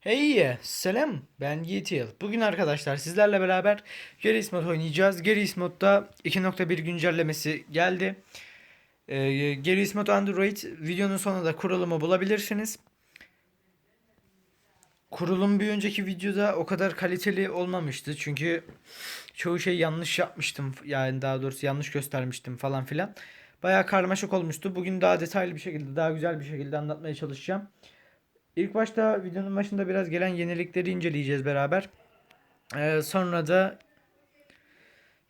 Hey, selam. Ben Yiğitil. Bugün arkadaşlar sizlerle beraber Geris Mod oynayacağız. Geris Mod'da 2.1 güncellemesi geldi. Ee, Geris Mod Android videonun sonunda kurulumu bulabilirsiniz. Kurulum bir önceki videoda o kadar kaliteli olmamıştı. Çünkü çoğu şey yanlış yapmıştım. Yani daha doğrusu yanlış göstermiştim falan filan. Bayağı karmaşık olmuştu. Bugün daha detaylı bir şekilde, daha güzel bir şekilde anlatmaya çalışacağım. İlk başta videonun başında biraz gelen yenilikleri inceleyeceğiz beraber. Ee, sonra da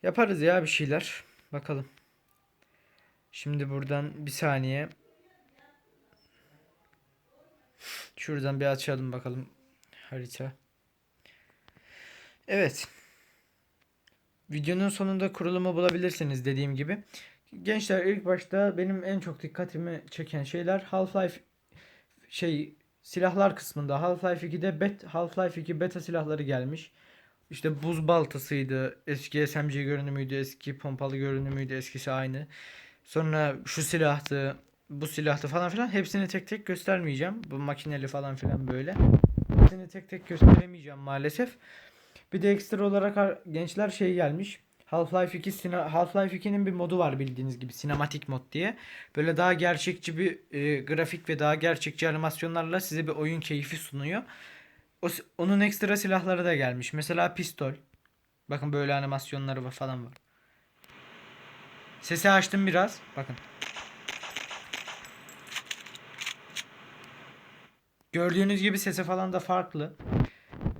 yaparız ya bir şeyler. Bakalım. Şimdi buradan bir saniye. Şuradan bir açalım bakalım harita. Evet. Videonun sonunda kurulumu bulabilirsiniz dediğim gibi. Gençler ilk başta benim en çok dikkatimi çeken şeyler Half-Life şey silahlar kısmında Half-Life 2'de bet Half-Life 2 beta silahları gelmiş. İşte buz baltasıydı, eski SMG görünümüydü, eski pompalı görünümüydü, eskisi aynı. Sonra şu silahtı, bu silahtı falan filan hepsini tek tek göstermeyeceğim. Bu makineli falan filan böyle. Hepsini tek tek gösteremeyeceğim maalesef. Bir de ekstra olarak ar- gençler şey gelmiş. Half-Life 2 sina- Half-Life 2'nin bir modu var bildiğiniz gibi sinematik mod diye. Böyle daha gerçekçi bir e, grafik ve daha gerçekçi animasyonlarla size bir oyun keyfi sunuyor. O, onun ekstra silahları da gelmiş. Mesela pistol. Bakın böyle animasyonları falan var. Sesi açtım biraz. Bakın. Gördüğünüz gibi sesi falan da farklı.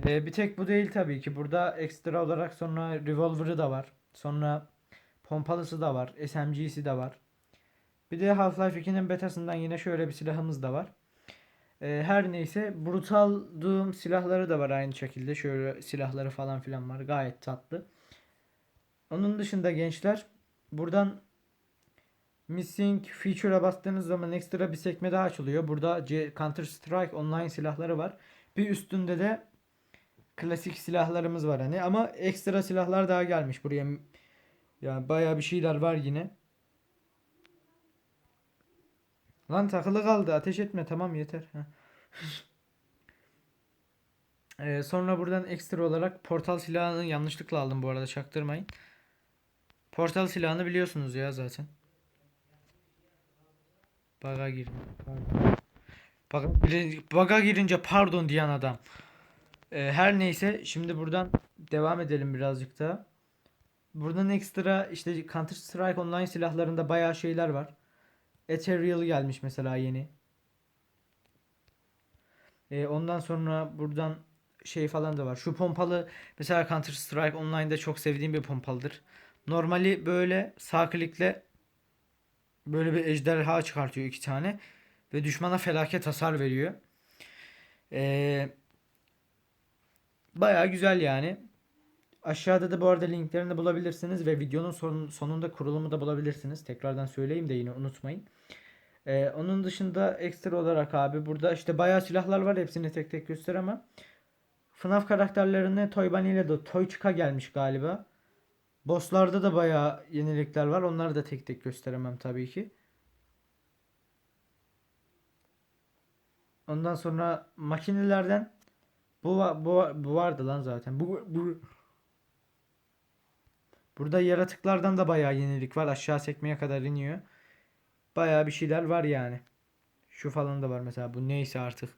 Ee, bir tek bu değil tabii ki. Burada ekstra olarak sonra revolver'ı da var. Sonra pompalısı da var. SMG'si de var. Bir de Half-Life 2'nin betasından yine şöyle bir silahımız da var. Ee, her neyse Brutal Doom silahları da var aynı şekilde. Şöyle silahları falan filan var. Gayet tatlı. Onun dışında gençler buradan Missing Feature'a bastığınız zaman ekstra bir sekme daha açılıyor. Burada Counter Strike online silahları var. Bir üstünde de klasik silahlarımız var hani ama ekstra silahlar daha gelmiş buraya. Ya bayağı bir şeyler var yine. Lan takılı kaldı. Ateş etme. Tamam yeter. Ee, sonra buradan ekstra olarak portal silahını yanlışlıkla aldım bu arada çaktırmayın. Portal silahını biliyorsunuz ya zaten. Baga, girin- baga girince pardon diyen adam. Ee, her neyse şimdi buradan devam edelim birazcık daha. Buradan ekstra işte Counter Strike online silahlarında bayağı şeyler var. Ethereal gelmiş mesela yeni. Ee, ondan sonra buradan şey falan da var. Şu pompalı mesela Counter Strike Online'da çok sevdiğim bir pompalıdır. Normali böyle sağ klikle böyle bir ejderha çıkartıyor iki tane ve düşmana felaket hasar veriyor. Ee, bayağı güzel yani. Aşağıda da bu arada linklerini bulabilirsiniz ve videonun son- sonunda kurulumu da bulabilirsiniz. Tekrardan söyleyeyim de yine unutmayın. Ee, onun dışında ekstra olarak abi burada işte bayağı silahlar var. Hepsini tek tek gösteremem. FNAF karakterlerine Toy Bunny ile de Toy Chica gelmiş galiba. Bosslarda da bayağı yenilikler var. Onları da tek tek gösteremem tabii ki. Ondan sonra makinelerden bu bu bu vardı lan zaten. Bu bu Burada yaratıklardan da bayağı yenilik var. Aşağı sekmeye kadar iniyor. Bayağı bir şeyler var yani. Şu falan da var mesela. Bu neyse artık.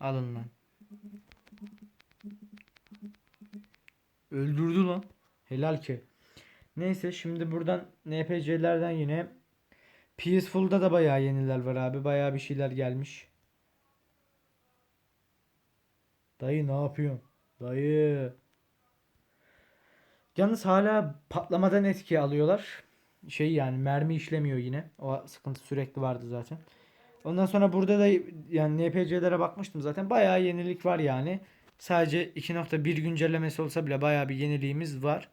Alın lan. Öldürdü lan. Helal ki. Neyse şimdi buradan NPC'lerden yine Peaceful'da da bayağı yeniler var abi. Bayağı bir şeyler gelmiş. Dayı ne yapıyorsun? Dayı. Yalnız hala patlamadan etki alıyorlar. Şey yani mermi işlemiyor yine. O sıkıntı sürekli vardı zaten. Ondan sonra burada da yani NPC'lere bakmıştım zaten. Bayağı yenilik var yani. Sadece 2.1 güncellemesi olsa bile bayağı bir yeniliğimiz var.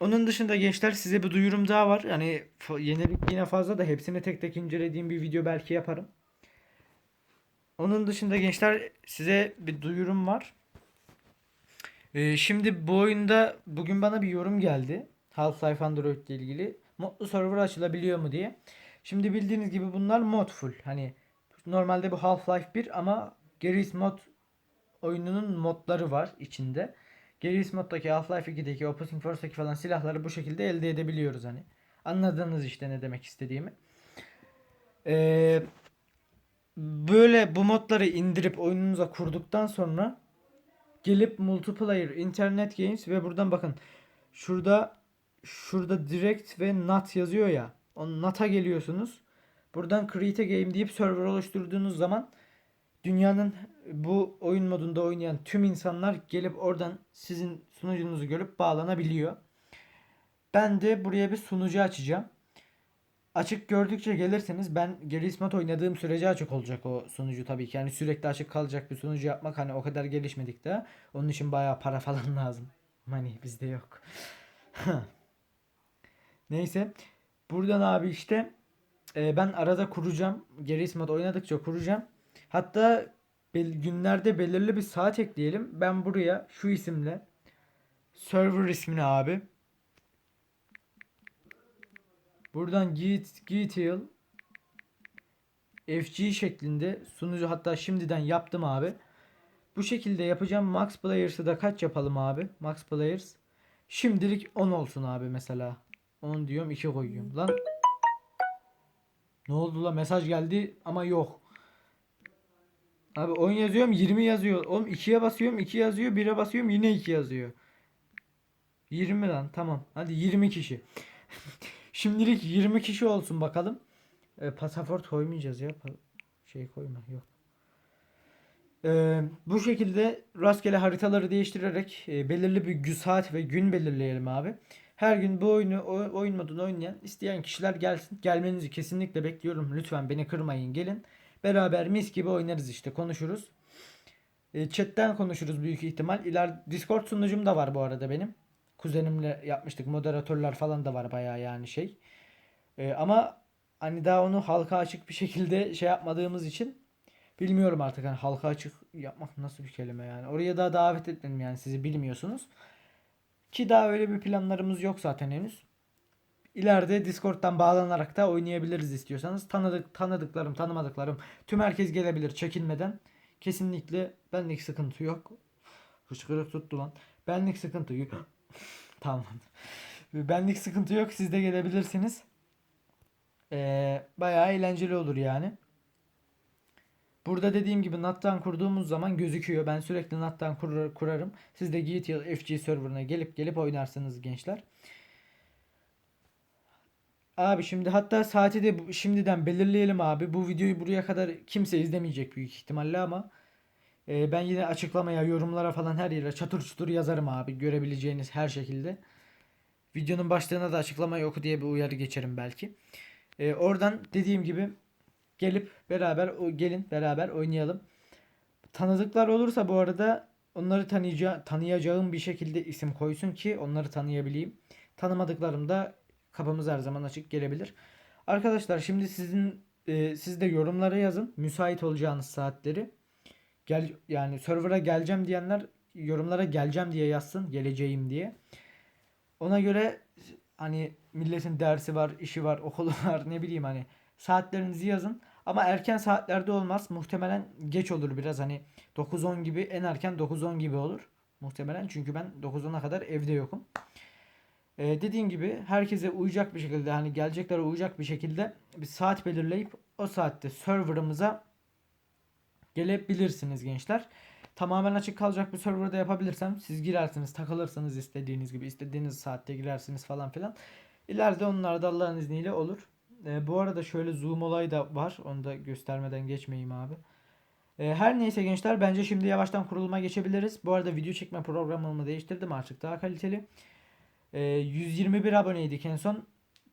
Onun dışında gençler size bir duyurum daha var. Yani yenilik yine fazla da hepsini tek tek incelediğim bir video belki yaparım. Onun dışında gençler size bir duyurum var. Ee, şimdi bu oyunda bugün bana bir yorum geldi. Half-Life Android ile ilgili. Modlu server açılabiliyor mu diye. Şimdi bildiğiniz gibi bunlar mod full. Hani normalde bu Half-Life 1 ama Garry's mod oyununun modları var içinde. Gears moddaki Half-Life 2'deki Opposing Force'daki falan silahları bu şekilde elde edebiliyoruz hani. Anladınız işte ne demek istediğimi. Ee, böyle bu modları indirip oyununuza kurduktan sonra gelip multiplayer, internet games ve buradan bakın şurada şurada direct ve not yazıyor ya. O not'a geliyorsunuz. Buradan create a game deyip server oluşturduğunuz zaman dünyanın bu oyun modunda oynayan tüm insanlar gelip oradan sizin sunucunuzu görüp bağlanabiliyor. Ben de buraya bir sunucu açacağım. Açık gördükçe gelirseniz ben Mod oynadığım sürece açık olacak o sunucu tabii ki. Yani sürekli açık kalacak bir sunucu yapmak hani o kadar gelişmedik daha. Onun için bayağı para falan lazım. Money bizde yok. Neyse. Buradan abi işte e, ben arada kuracağım. Mod oynadıkça kuracağım. Hatta bel- günlerde belirli bir saat ekleyelim. Ben buraya şu isimle server ismini abi Buradan git gitil FG şeklinde sunucu hatta şimdiden yaptım abi. Bu şekilde yapacağım. Max Players'ı da kaç yapalım abi? Max Players. Şimdilik 10 olsun abi mesela. 10 diyorum 2 koyuyorum. Lan. Ne oldu la? Mesaj geldi ama yok. Abi 10 yazıyorum 20 yazıyor. Oğlum 2'ye basıyorum 2 yazıyor. 1'e basıyorum yine 2 yazıyor. 20 lan tamam. Hadi 20 kişi. Şimdilik 20 kişi olsun bakalım. E, pasaport koymayacağız ya. Şey koyma yok. E, bu şekilde rastgele haritaları değiştirerek e, belirli bir gün saat ve gün belirleyelim abi. Her gün bu oyunu oyun modunu oynayan isteyen kişiler gelsin. Gelmenizi kesinlikle bekliyorum. Lütfen beni kırmayın gelin. Beraber mis gibi oynarız işte konuşuruz. E, chatten konuşuruz büyük ihtimal. İler Discord sunucum da var bu arada benim. Kuzenimle yapmıştık. Moderatörler falan da var bayağı yani şey. E, ama hani daha onu halka açık bir şekilde şey yapmadığımız için bilmiyorum artık hani halka açık yapmak nasıl bir kelime yani. Oraya daha davet etmedim yani sizi bilmiyorsunuz. Ki daha öyle bir planlarımız yok zaten henüz. İleride Discord'dan bağlanarak da oynayabiliriz istiyorsanız. Tanıdık, tanıdıklarım, tanımadıklarım tüm herkes gelebilir çekinmeden. Kesinlikle benlik sıkıntı yok. Hıçkırık tuttu lan. Benlik sıkıntı yok. tamam. Benlik sıkıntı yok. Siz de gelebilirsiniz. Ee, bayağı eğlenceli olur yani. Burada dediğim gibi NAT'tan kurduğumuz zaman gözüküyor. Ben sürekli NAT'tan kurar, kurarım. Siz de GTL FG serverına gelip gelip oynarsınız gençler. Abi şimdi hatta saati de şimdiden belirleyelim abi. Bu videoyu buraya kadar kimse izlemeyecek büyük ihtimalle ama e, ben yine açıklamaya, yorumlara falan her yere çatır çutur yazarım abi. Görebileceğiniz her şekilde. Videonun başlığına da açıklama yok diye bir uyarı geçerim belki. E, oradan dediğim gibi gelip beraber gelin beraber oynayalım. Tanıdıklar olursa bu arada onları tanıyaca tanıyacağım bir şekilde isim koysun ki onları tanıyabileyim. Tanımadıklarım da kapımız her zaman açık gelebilir. Arkadaşlar şimdi sizin e, siz de yorumlara yazın müsait olacağınız saatleri. Gel yani server'a geleceğim diyenler yorumlara geleceğim diye yazsın, geleceğim diye. Ona göre hani milletin dersi var, işi var, okulu var ne bileyim hani saatlerinizi yazın. Ama erken saatlerde olmaz. Muhtemelen geç olur biraz hani 9-10 gibi en erken 9-10 gibi olur. Muhtemelen çünkü ben 9-10'a kadar evde yokum. Ee, dediğim gibi herkese uyacak bir şekilde hani geleceklere uyacak bir şekilde bir saat belirleyip o saatte serverımıza gelebilirsiniz gençler. Tamamen açık kalacak bir serverda yapabilirsem siz girersiniz takılırsınız istediğiniz gibi istediğiniz saatte girersiniz falan filan. İleride onlar da Allah'ın izniyle olur. Ee, bu arada şöyle zoom olayı da var. Onu da göstermeden geçmeyeyim abi. Ee, her neyse gençler bence şimdi yavaştan kuruluma geçebiliriz. Bu arada video çekme programımı değiştirdim artık daha kaliteli. Ee, 121 aboneydik en son.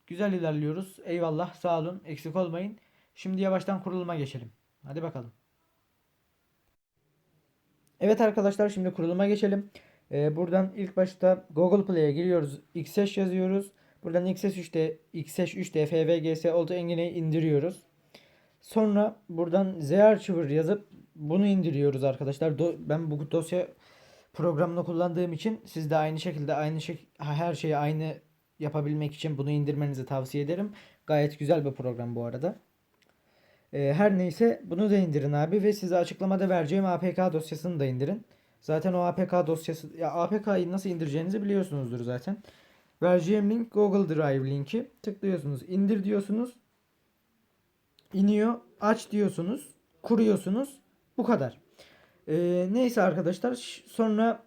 Güzel ilerliyoruz. Eyvallah sağ olun eksik olmayın. Şimdi yavaştan kuruluma geçelim. Hadi bakalım. Evet arkadaşlar şimdi kuruluma geçelim. Ee, buradan ilk başta Google Play'e giriyoruz. XH yazıyoruz. Buradan XH3'te XH3'te FVGS Auto Engine'i indiriyoruz. Sonra buradan Z Archiver yazıp bunu indiriyoruz arkadaşlar. Do- ben bu dosya programını kullandığım için siz de aynı şekilde aynı şey her şeyi aynı yapabilmek için bunu indirmenizi tavsiye ederim. Gayet güzel bir program bu arada. Ee, her neyse bunu da indirin abi ve size açıklamada vereceğim APK dosyasını da indirin. Zaten o APK dosyası ya APK'yı nasıl indireceğinizi biliyorsunuzdur zaten. Vereceğim link Google Drive linki. Tıklıyorsunuz, indir diyorsunuz. iniyor, aç diyorsunuz, kuruyorsunuz. Bu kadar. Ee, neyse arkadaşlar sonra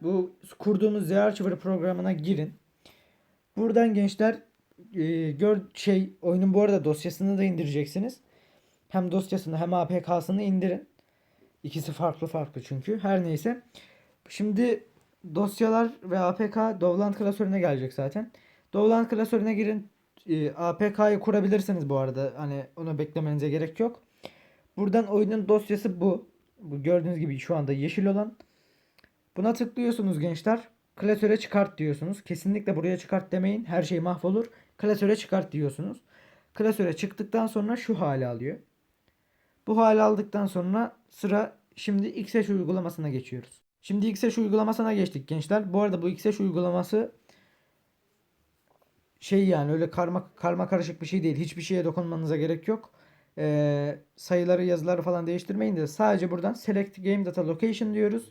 bu kurduğumuz ZRChiver programına girin. Buradan gençler e, gör şey oyunun bu arada dosyasını da indireceksiniz. Hem dosyasını hem APK'sını indirin. İkisi farklı farklı çünkü. Her neyse. Şimdi dosyalar ve APK Dovland klasörüne gelecek zaten. Dovland klasörüne girin. E, APK'yı kurabilirsiniz bu arada. Hani onu beklemenize gerek yok. Buradan oyunun dosyası bu. Bu gördüğünüz gibi şu anda yeşil olan. Buna tıklıyorsunuz gençler. Klasöre çıkart diyorsunuz. Kesinlikle buraya çıkart demeyin. Her şey mahvolur. Klasöre çıkart diyorsunuz. Klasöre çıktıktan sonra şu hale alıyor. Bu hale aldıktan sonra sıra şimdi XH uygulamasına geçiyoruz. Şimdi XH uygulamasına geçtik gençler. Bu arada bu XH uygulaması şey yani öyle karma karma karışık bir şey değil. Hiçbir şeye dokunmanıza gerek yok. Ee, sayıları yazıları falan değiştirmeyin de sadece buradan select game data location diyoruz.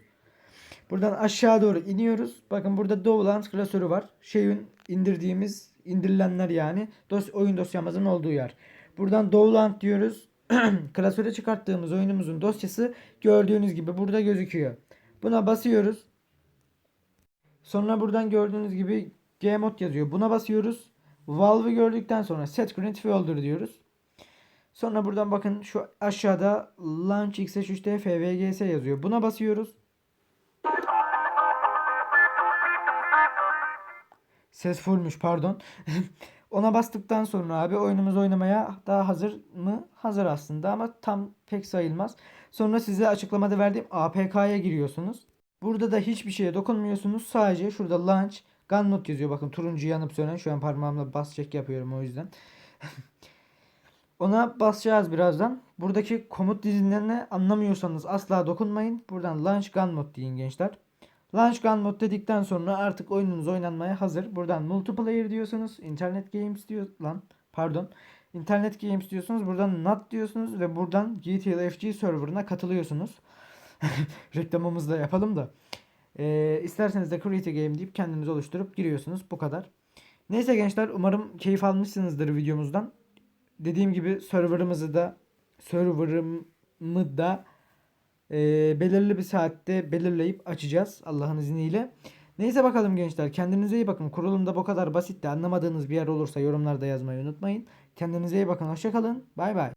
Buradan aşağı doğru iniyoruz. Bakın burada Dovland klasörü var. Şeyin indirdiğimiz indirilenler yani dos oyun dosyamızın olduğu yer. Buradan Dovland diyoruz. Klasöre çıkarttığımız oyunumuzun dosyası gördüğünüz gibi burada gözüküyor. Buna basıyoruz. Sonra buradan gördüğünüz gibi Gmod yazıyor. Buna basıyoruz. Valve'ı gördükten sonra set current folder diyoruz. Sonra buradan bakın şu aşağıda launch x3d fvgs yazıyor. Buna basıyoruz. Ses fullmüş pardon. Ona bastıktan sonra abi oyunumuz oynamaya daha hazır mı? Hazır aslında ama tam pek sayılmaz. Sonra size açıklamada verdiğim APK'ya giriyorsunuz. Burada da hiçbir şeye dokunmuyorsunuz. Sadece şurada launch gun not yazıyor. Bakın turuncu yanıp sönen. Şu an parmağımla bas çek yapıyorum o yüzden. Ona basacağız birazdan. Buradaki komut dizilerini anlamıyorsanız asla dokunmayın. Buradan launch gun mod deyin gençler. Launch Gun Mode dedikten sonra artık oyununuz oynanmaya hazır. Buradan multiplayer diyorsunuz. Internet Games diyor lan. Pardon. Internet Games diyorsunuz. Buradan NAT diyorsunuz ve buradan GTLFG serverına katılıyorsunuz. Reklamımızı da yapalım da. Ee, isterseniz de Create a Game deyip kendinizi oluşturup giriyorsunuz. Bu kadar. Neyse gençler umarım keyif almışsınızdır videomuzdan. Dediğim gibi serverımızı da serverımı da e, belirli bir saatte belirleyip açacağız Allah'ın izniyle. Neyse bakalım gençler kendinize iyi bakın. Kurulumda bu kadar basit de anlamadığınız bir yer olursa yorumlarda yazmayı unutmayın. Kendinize iyi bakın. Hoşçakalın. Bay bay.